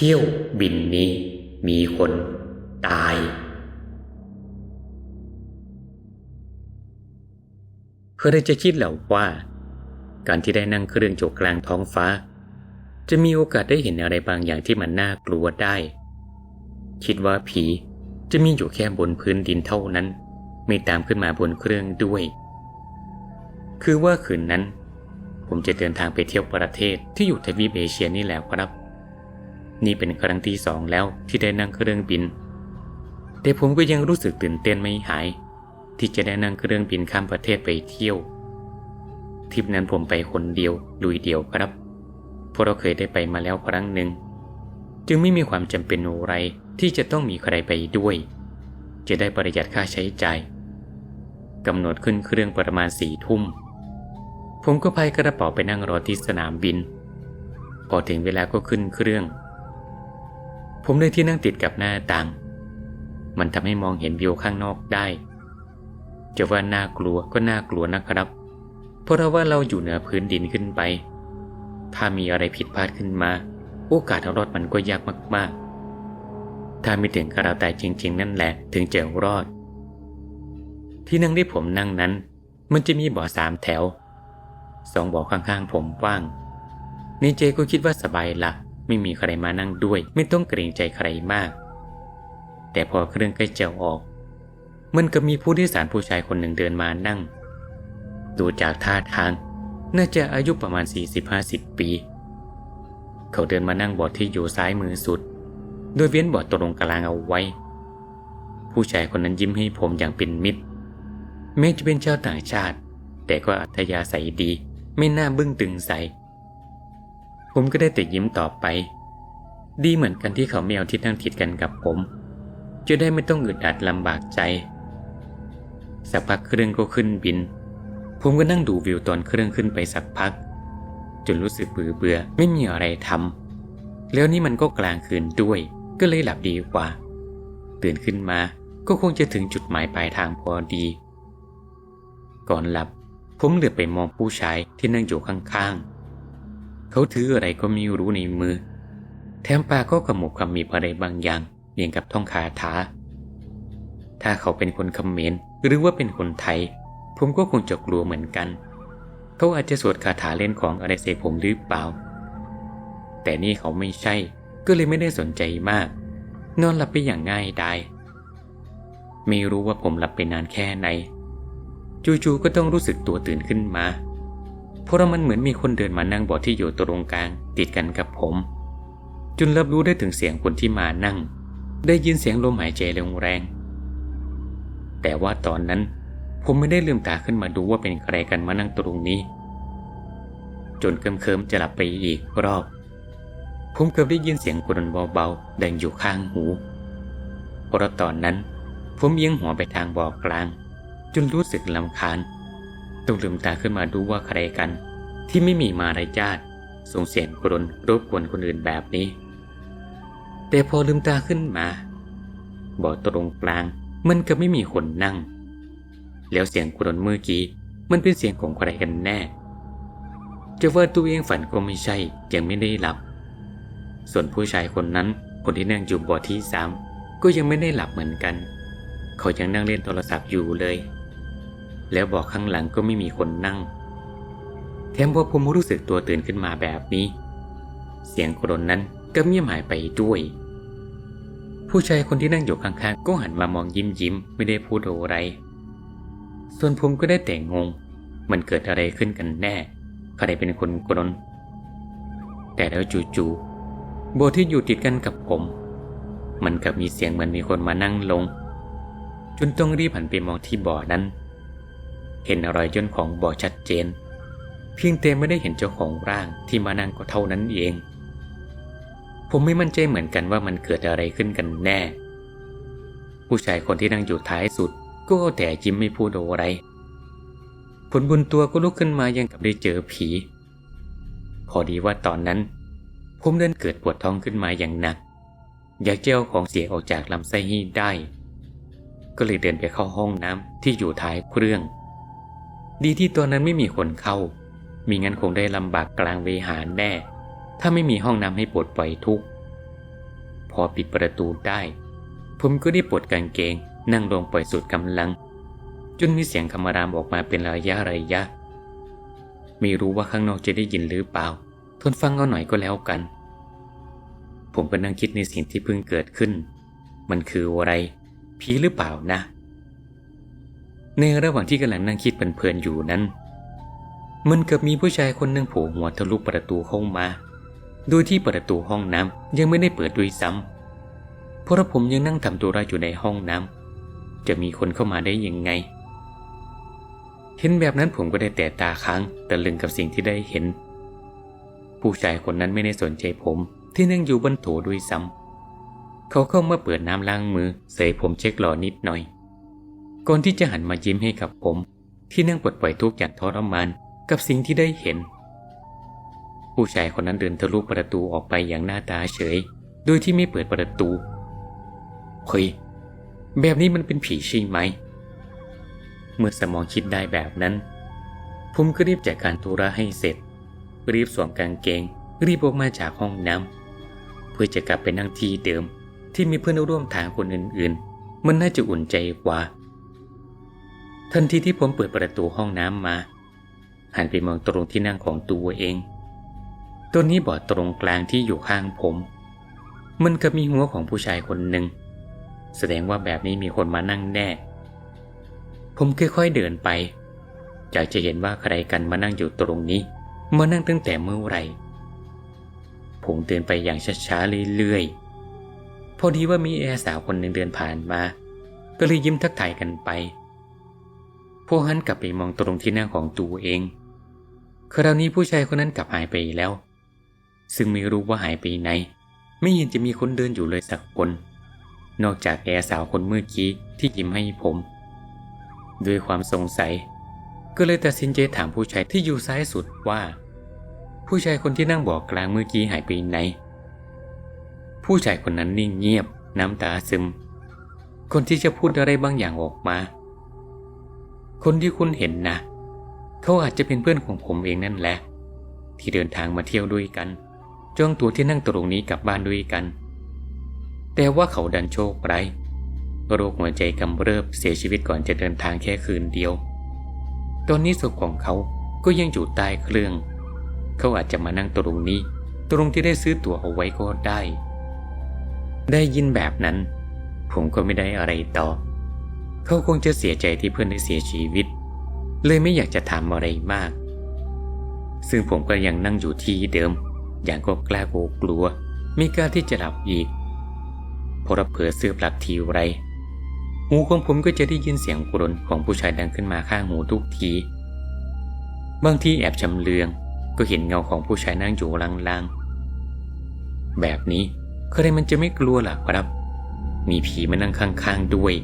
เที่ยวบินนี้มีคนตาย เพื่อจะคิดเหล่าว่า การที่ได้นั่งเครื่องโจกกลางท้องฟ้า จะมีโอกาสได้เห็นอะไรบางอย่างที่มันน่ากลัวได้ คิดว่าผีจะมีอยู่แค่บนพื้นดินเท่านั้น ไม่ตามขึ้นมาบนเครื่องด้วย คือว่าคืนนั้น ผมจะเดินทางไปเที่ยวประเทศที่อยู่ทวีปเอเชียนี่แหละครับ นี่เป็นครั้งที่สองแล้วที่ได้นั่งเครื่องบิน แต่ผมก็ยังรู้สึกตื่นเต้นไม่หาย ที่จะได้นั่งเครื่องบินข้ามประเทศไปเที่ยวทริปนั้นผมไปคนเดียวลุยเดียวครับ เพราะเราเคยได้ไปมาแล้วครั้งหนึ่ง จึงไม่มีความจำเป็นอะไรที่จะต้องมีใครไปด้วย จะได้ประหยัดค่าใช้จ่ายกำหนดขึ้นเครื่องประมาณสี่ทุ่ม ผมก็พายกระเป๋าไปนั่งรอที่สนามบิน พอถึงเวลาก็ขึ้นเครื่อง ผมได้ที่นั่งติดกับหน้าต่าง มันทำให้มองเห็นวิวข้างนอกได้จะว่าน่ากลัวก็น่ากลัวนะครับ เพราะว่าเราอยู่เหนือพื้นดินขึ้นไป ถ้ามีอะไรผิดพลาดขึ้นมา โอกาสรอดมันก็ยากมากๆ ถ้าไม่ถึงกระเราตายจริง ๆ นั่นแหละถึงจะรอด ที่นั่งที่ผมนั่งนั้น มันจะมีเบาะสามแถว สองเบาะข้างๆผมว่างในเจก็คิดว่าสบายละ ไม่มีใครมานั่งด้วย ไม่ต้องเกรงใจใครมาก แต่พอเครื่องใกล้จะออก มันก็มีผู้โดยสารผู้ชายคนหนึ่งเดินมานั่ง ดูจากท่าทาง น่าจะอายุประมาณ 40-50 ปี เขาเดินมานั่งบอดที่อยู่ซ้ายมือสุด โดยเว้นบอดตรงกลางเอาไว้ ผู้ชายคนนั้นยิ้มให้ผมอย่างเป็นมิตรแม้จะเป็นชาวต่างชาติ แต่ก็อัธยาศัยดี ไม่น่าบึ้งตึงใส ผมก็ได้แต่ยิ้มต่อไป ดีเหมือนกันที่เขาไม่เอาที่นั่งติดกันกับผม จะได้ไม่ต้องอึดอัดลำบากใจ สักพักเครื่องก็ขึ้นบิน ผมก็นั่งดูวิวตอนเครื่องขึ้นไปสักพัก จนรู้สึกเบื่อเบื่อไม่มีอะไรทำแล้วนี่มันก็กลางคืนด้วย ก็เลยหลับดีกว่า ตื่นขึ้นมาก็คงจะถึงจุดหมายปลายทางพอดี ก่อนหลับ ผมเหลือไปมองผู้ชายที่นั่งอยู่ข้างๆ เขาถืออะไรก็ไม่รู้ในมือ แถมปากก็ขมุกขมิบอะไรบางอย่างอย่างกับท่องคาถา ถ้าเขาเป็นคนคเขมรหรือว่าเป็นคนไทย ผมก็คงจะกลัวเหมือนกัน เขาอาจจะสวดคาถาเล่นของอะไรใส่ผมหรือเปล่า แต่นี่เขาไม่ใช่ ก็เลยไม่ได้สนใจมาก นอนหลับไปอย่างง่ายดาย ไม่รู้ว่าผมหลับไปนานแค่ไหน จู่ๆก็ต้องรู้สึกตัวตื่นขึ้นมา เพราะมันเหมือนมีคนเดินมานั่งบอดที่อยู่ตรงกลาง ติดกันกับผมจนรับรู้ได้ถึงเสียงคนที่มานั่ง ได้ยินเสียงลมหายใจแรงๆแต่ว่าตอนนั้น ผมไม่ได้ลืมตาขึ้นมาดูว่าเป็นใครกันมานั่งตรงนี้ จนเคิมๆจะหลับไปอีกรอบ ผมเกือบได้ยินเสียงกรนเบาๆดังอยู่ข้างหูเพราะตอนนั้น ผมเอียงหัวไปทางบ่อกลาง จนรู้สึกลำคาญ ต้องลืมตาขึ้นมาดูว่าใครกัน ที่ไม่มีมารยาทส่งเสียงกรนรบกวนคนอื่นแบบนี้ แต่พอลืมตาขึ้นมาบ่อตรงกลาง มันก็ไม่มีคนนั่ง แล้วเสียงกรนเมื่อกี้มันเป็นเสียงของใครกันแน่ จะว่าตัวเองฝันก็ไม่ใช่ยังไม่ได้หลับ ส่วนผู้ชายคนนั้นคนที่นั่งอยู่บ่อที่สามก็ยังไม่ได้หลับเหมือนกัน เขายังนั่งเล่นโทรศัพท์อยู่เลย แล้วบอกข้างหลังก็ไม่มีคนนั่ง แถมพอผมรู้สึกตัวตื่นขึ้นมาแบบนี้ เสียงกรนนั้นก็เงียบหายไปด้วย ผู้ชายคนที่นั่งอยู่ข้างๆก็หันมามองยิ้มยิ้มไม่ได้พูดอะไร ส่วนผมก็ได้แต่งง มันเกิดอะไรขึ้นกันแน่ใครเป็นคนกรน แต่แล้วจู่ๆโบที่อยู่ติดกันกับผม มันกับมีเสียงเหมือนมีคนมานั่งลงจนต้องรีบหันไปมองที่บ่อนั้น เห็นรอยย่นของบ่อชัดเจน เพียงแต่ไม่ได้เห็นเจ้าของร่างที่มานั่งก็เท่านั้นเอง ผมไม่มั่นใจเหมือนกันว่ามันเกิดอะไรขึ้นกันแน่ ผู้ชายคนที่นั่งอยู่ท้ายสุด ก็แต่ยิ้มไม่พูดอะไร ผลบุญตัวก็ลุกขึ้นมายังกับได้เจอผี พอดีว่าตอนนั้น ผมเดินเกิดปวดท้องขึ้นมาอย่างหนัก อยากเจ้าของเสียออกจากลำไส้ให้ได้ ก็เลยเดินไปเข้าห้องน้ำที่อยู่ท้ายเครื่อง ดีที่ตัวนั้นไม่มีคนเข้า มีงั้นคงได้ลำบากกลางเวหาแน่ ถ้าไม่มีห้องน้ำให้ปวดปล่อยทุกข์อปิดประตูได้ ผมก็ได้ปลดกางเกง นั่งลงปล่อยสุดกำลัง จนมีเสียงคำรามออกมาเป็นระยะระยะ ไม่รู้ว่าข้างนอกจะได้ยินหรือเปล่า ทนฟังเอาหน่อยก็แล้วกัน ผมก็นั่งคิดในสิ่งที่เพิ่งเกิดขึ้น มันคืออะไร ผีหรือเปล่านะ ในระหว่างที่กำลังนั่งคิดเพลินๆอยู่นั้น มันกับมีผู้ชายคนหนึ่งโผล่หัวทะลุประตูเข้ามา โดยที่ประตูห้องน้ำยังไม่ได้เปิดด้วยซ้ำเพราะผมยังนั่งทำตัวไรอยู่ในห้องน้ำจะมีคนเข้ามาได้ยังไง เห็นแบบนั้นผมก็ได้แต่ตาค้างตะลึงกับสิ่งที่ได้เห็น ผู้ชายคนนั้นไม่ได้สนใจผมที่นั่งอยู่บนโถด้วยซ้ำเขาเข้ามาเปิดน้ำล้างมือเสยผมเช็คหล่อนิดหน่อย ก่อนที่จะหันมายิ้มให้กับผม ที่นั่งปลดปล่อยทุกข์อย่างทรมานกับสิ่งที่ได้เห็น ผู้ชายคนนั้นเดินทะลุประตูออกไปอย่างหน้าตาเฉย โดยที่ไม่เปิดประตู เฮ้ย แบบนี้มันเป็นผีใช่ไหม เมื่อสมองคิดได้แบบนั้น ผมก็รีบจัดการธุระให้เสร็จ รีบสวมกางเกง รีบออกมาจากห้องน้ำเพื่อจะกลับไปนั่งที่เดิมที่มีเพื่อนร่วมทางคนอื่นๆ มันน่าจะอุ่นใจกว่า ทันทีที่ผมเปิดประตูห้องน้ำมา หันไปมองตรงที่นั่งของตัวเอง ตัวนี้บอดตรงกลางที่อยู่ข้างผม มันก็มีหัวของผู้ชายคนหนึ่ง แสดงว่าแบบนี้มีคนมานั่งแน่ ผมค่อยๆเดินไปอยากจะเห็นว่าใครกันมานั่งอยู่ตรงนี้ มานั่งตั้งแต่เมื่อไหร่ ผมเดินไปอย่างช้าๆเรื่อยๆ พอดีว่ามีแอร์สาวคนหนึ่งเดินผ่านมา ก็เลยยิ้มทักทายกันไป พวกหันกลับไปมองตรงที่หนั่งของตัวเอง คราวนี้ผู้ชายคนนั้นกลับหายไปแล้ว ซึ่งไม่รู้ว่าหายไปไหน ไม่เห็นจะมีคนเดินอยู่เลยสักคน นอกจากแอร์สาวคนเมื่อกี้ที่ยิ้มให้ผม ด้วยความสงสัย ก็เลยตัดสินใจถามผู้ชายที่อยู่ซ้ายสุดว่า ผู้ชายคนที่นั่งบอกกลางเมื่อกี้หายไปไหน ผู้ชายคนนั้นนิ่งเงียบ น้ำตาซึม คนที่จะพูดอะไรบางอย่างออกมา คนที่คุณเห็นนะ เขาอาจจะเป็นเพื่อนของผมเองนั่นแหละ ที่เดินทางมาเที่ยวด้วยกัน จองตัวที่นั่งตรงนี้กลับบ้านด้วยกัน แต่ว่าเขาดันโชคร้ายโรคหัวใจกำเริบเสียชีวิตก่อนจะเดินทางแค่คืนเดียว ตอนนี้ศพของเขาก็ยังอยู่ใต้เครื่อง เขาอาจจะมานั่งตรงนี้ ตรงที่ได้ซื้อตั๋วเอาไว้ก็ได้ ได้ยินแบบนั้น ผมก็ไม่ได้อะไรต่อ เขาคงจะเสียใจที่เพื่อนได้เสียชีวิต เลยไม่อยากจะถามอะไรมาก ซึ่งผมก็ยังนั่งอยู่ที่เดิม อย่างก็กล้ากกลัว ไม่กล้าที่จะหลับอีกพอรับเผลอเสื้อปลับทีไร หูของผมก็จะได้ยินเสียงกรนของผู้ชายดังขึ้นมาข้างหูทุกที บางทีแอบชำเลืองก็เห็นเงาของผู้ชายนั่งอยู่ลางๆ แบบนี้ใครมันจะไม่กลัวล่ะครับ มีผีมานั่งข้างๆด้วย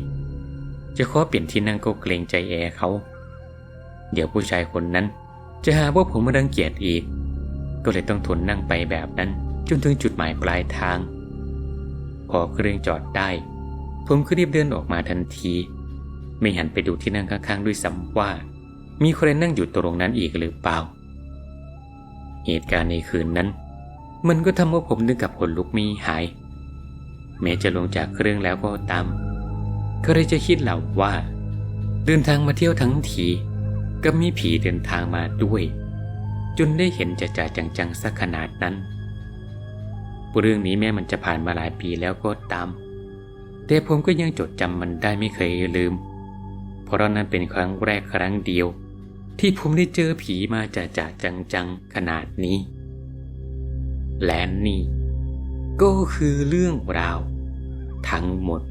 จะขอเปลี่ยนที่นั่งก็เกรงใจแอร์เขา เดี๋ยวผู้ชายคนนั้น จะหาว่าผมมารังเกียจอีก ก็เลยต้องทนนั่งไปแบบนั้นจนถึงจุดหมายปลายทาง พอเครื่องจอดได้ ผมก็รีบเดินออกมาทันที ไม่หันไปดูที่นั่งข้างๆด้วยซ้ำว่า มีใครนั่งอยู่ตรงนั้นอีกหรือเปล่า เหตุการณ์ในคืนนั้น มันก็ทำให้ผมนึกกับขนลุกมีหาย แม้จะลงจากเครื่องแล้วก็ตาม ก็เลยจะคิดเหล่าว่า เดินทางมาเที่ยวทั้งทีก็มีผีเดินทางมาด้วย จนได้เห็นจะจ่าจังๆสักขนาดนั้นเรื่องนี้แม้มันจะผ่านมาหลายปีแล้วก็ตาม แต่ผมก็ยังจดจำมันได้ไม่เคยลืม เพราะนั้นเป็นครั้งแรกครั้งเดียว ที่ผมได้เจอผีมาจ่าจ่าจังๆขนาดนี้ และนี่ ก็คือเรื่องราว ทั้งหมด